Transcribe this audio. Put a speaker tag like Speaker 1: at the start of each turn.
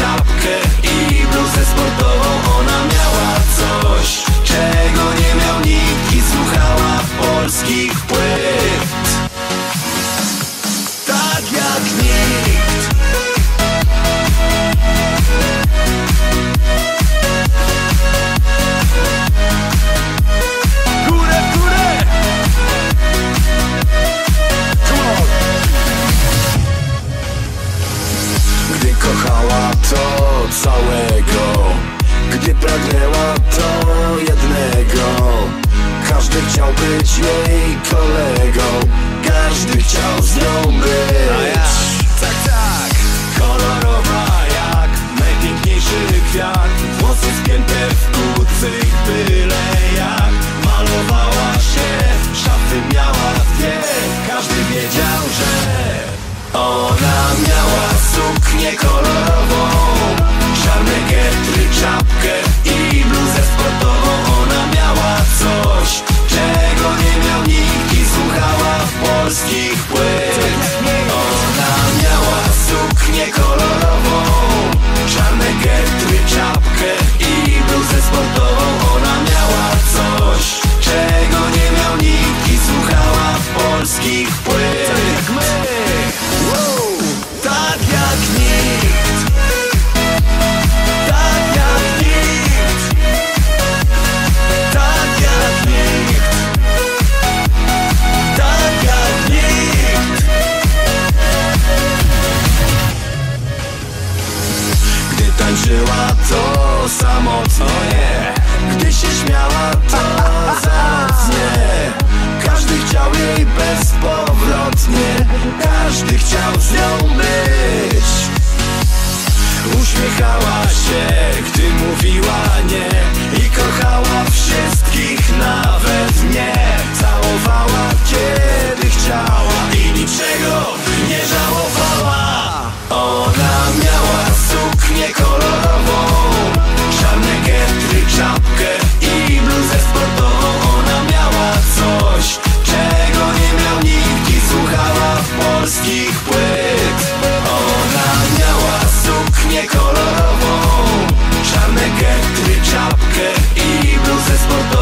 Speaker 1: czapkę i bluzę sportową. Ty pragnęła to jednego. Każdy chciał być jej Tańczyła to samotnie Gdy się śmiała to zacnie. Każdy chciał jej bezpowrotnie. Każdy chciał z nią być. Uśmiechała się, gdy mówiła polskich płyt. Ona miała suknię kolorową Czarne getry, czapkę i bluzę sportową.